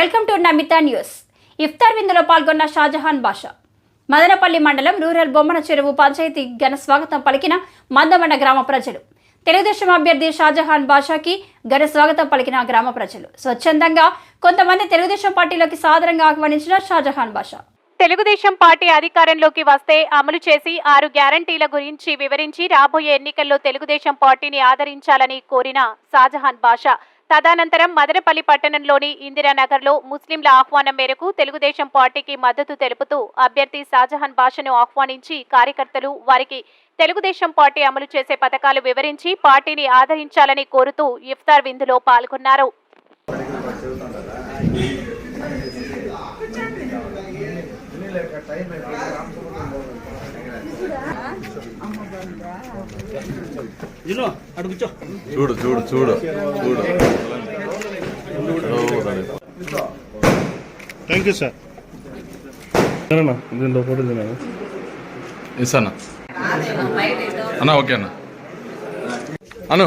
Welcome to Namita news. ఇఫ్తార్ విందులో పాల్గొన్న షాజహాన్ బాషా. మదనపల్లి మండలం రూరల్ బొమ్మన చెరువు పంచాయతీ ఘన స్వాగతం పలికిన మందమండ గ్రామ ప్రజలు. తెలుగుదేశం అభ్యర్థి షాజహాన్ బాషాకి ఘన స్వాగతం పలికిన గ్రామ ప్రజలు. స్వచ్ఛందంగా కొంతమంది తెలుగుదేశం పార్టీలోకి సాదరంగా ఆహ్వానించిన షాజహాన్ బాషా. తెలుగుదేశం పార్టీ అధికారంలోకి వస్తే అమలు చేసి ఆరు గ్యారంటీల గురించి వివరించి రాబోయే ఎన్నికల్లో తెలుగుదేశం పార్టీని ఆదరించాలని కోరిన షాజహాన్ బాషా. తదనంతరం మదనపల్లి పట్టణంలోని ఇందిరానగర్లో ముస్లింల ఆహ్వానం మేరకు తెలుగుదేశం పార్టీకి మద్దతు తెలుపుతూ అభ్యర్థి షాజహాన్ భాషను ఆహ్వానించి కార్యకర్తలు వారికి తెలుగుదేశం పార్టీ అమలు చేసే పథకాలు వివరించి పార్టీని ఆదరించాలని కోరుతూ ఇఫ్తార్ విందులో పాల్గొన్నారు. టైం చూడు చూడు చూడు చూడు. థ్యాంక్ యూ సార్ దీంట్లో ఫోటో తిన్నాను. ఎస్ అన్న అన్న ఓకే అన్న. అను.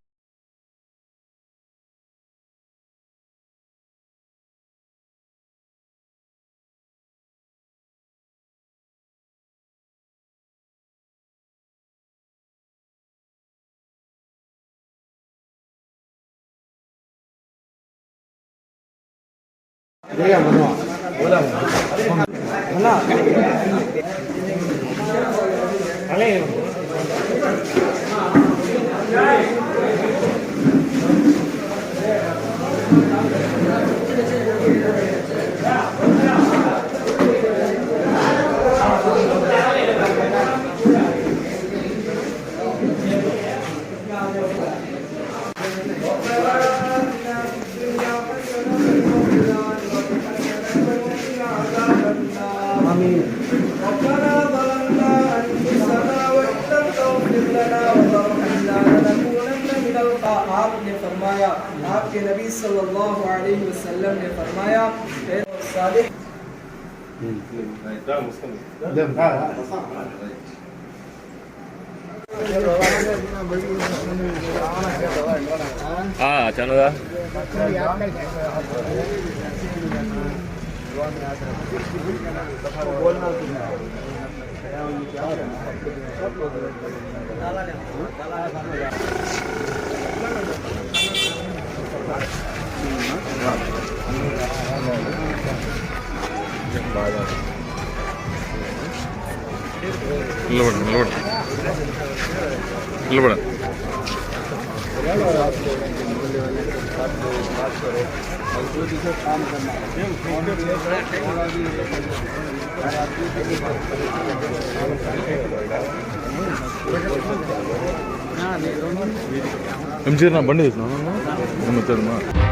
谁也不错，我也不动，那。فرمایا آپ کے نبی صلی اللہ علیہ وسلم نے فرمایا صالح۔ ترجمة نانسي ನಿಲ್ಬೇಡ ಎಂ ಜಿ ನಾ ಬಂದಿದ್ದು ನಾನು समझना